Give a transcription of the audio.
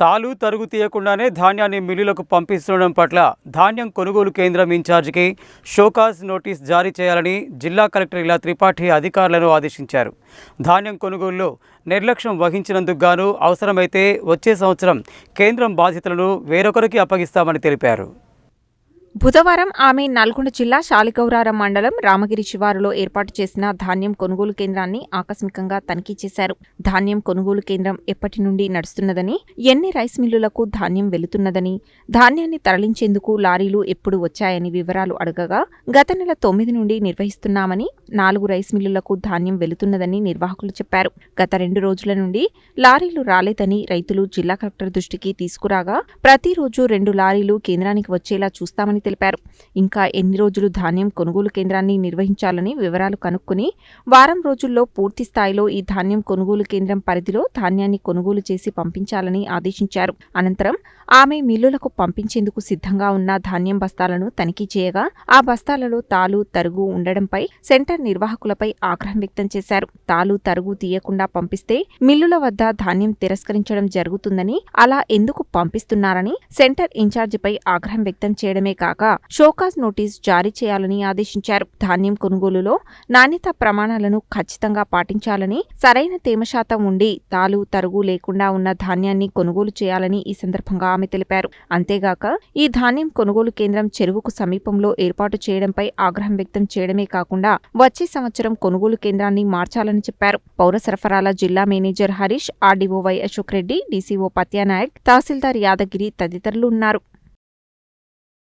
తాలు తరుగు తీయకుండానే ధాన్యాన్ని మిల్లులకు పంపిస్తుండడం పట్ల ధాన్యం కొనుగోలు కేంద్రం ఇన్ఛార్జికి షోకాజ్ నోటీస్ జారీ చేయాలని జిల్లా కలెక్టర్ ఇలా త్రిపాఠి అధికారులను ఆదేశించారు. ధాన్యం కొనుగోలులో నిర్లక్ష్యం వహించినందుకు గాను అవసరమైతే వచ్చే సంవత్సరం కేంద్రం బాధ్యతలను వేరొకరికి అప్పగిస్తామని తెలిపారు. బుధవారం ఆమె నల్గొండ జిల్లా శాలిగౌరారం మండలం రామగిరి శివారులో ఏర్పాటు చేసిన ధాన్యం కొనుగోలు కేంద్రాన్ని ఆకస్మికంగా తనిఖీ చేశారు. ధాన్యం కొనుగోలు కేంద్రం ఎప్పటి నుండి నడుస్తున్నదని ఎన్ని రైస్ మిల్లులకు ధాన్యం వెళుతున్నదని ధాన్యాన్ని తరలించేందుకు లారీలు ఎప్పుడు వచ్చాయని వివరాలు అడగగా గత నెల తొమ్మిది నుండి నిర్వహిస్తున్నామని నాలుగు రైస్ మిల్లులకు ధాన్యం వెళుతున్నదని నిర్వాహకులు చెప్పారు. గత రెండు రోజుల నుండి లారీలు రాలేదని రైతులు జిల్లా కలెక్టర్ దృష్టికి తీసుకురాగా ప్రతిరోజు రెండు లారీలు కేంద్రానికి వచ్చేలా చూస్తామని తెలిపారు. ఇంకా ఎన్ని రోజులు ధాన్యం కొనుగోలు కేంద్రాన్ని నిర్వహించాలని వివరాలు కనుక్కుని వారం రోజుల్లో పూర్తి స్థాయిలో ఈ ధాన్యం కొనుగోలు కేంద్రం పరిధిలో ధాన్యాన్ని కొనుగోలు చేసి పంపించాలని ఆదేశించారు. అనంతరం ఆమె మిల్లులకు పంపించేందుకు సిద్ధంగా ఉన్న ధాన్యం బస్తాలను తనిఖీ చేయగా ఆ బస్తాలలో తాలు తరుగు ఉండడంపై సెంటర్ నిర్వాహకులపై ఆగ్రహం వ్యక్తం చేశారు. తాలు తరుగు తీయకుండా పంపిస్తే మిల్లుల వద్ద ధాన్యం తిరస్కరించడం జరుగుతుందని అలా ఎందుకు పంపిస్తున్నారని సెంటర్ ఇన్ఛార్జిపై ఆగ్రహం వ్యక్తం చేయడమే కాక షోకాజ్ నోటీస్ జారీ చేయాలని ఆదేశించారు. ధాన్యం కొనుగోలులో నాణ్యత ప్రమాణాలను ఖచ్చితంగా పాటించాలని సరైన తేమ శాతం ఉండి తాలు తరుగు లేకుండా ఉన్న ధాన్యాన్ని కొనుగోలు చేయాలని ఈ సందర్భంగా ఆమె తెలిపారు. అంతేగాక ఈ ధాన్యం కొనుగోలు కేంద్రం చెరువుకు సమీపంలో ఏర్పాటు చేయడంపై ఆగ్రహం వ్యక్తం చేయడమే కాకుండా వచ్చే సంవత్సరం కొనుగోలు కేంద్రాన్ని మార్చాలని చెప్పారు. పౌర సరఫరాల జిల్లా manager Harish RDO Y Ashok Reddy DCO Patyanayak tahsildar Yadagiri తదితరులు ఉన్నారు.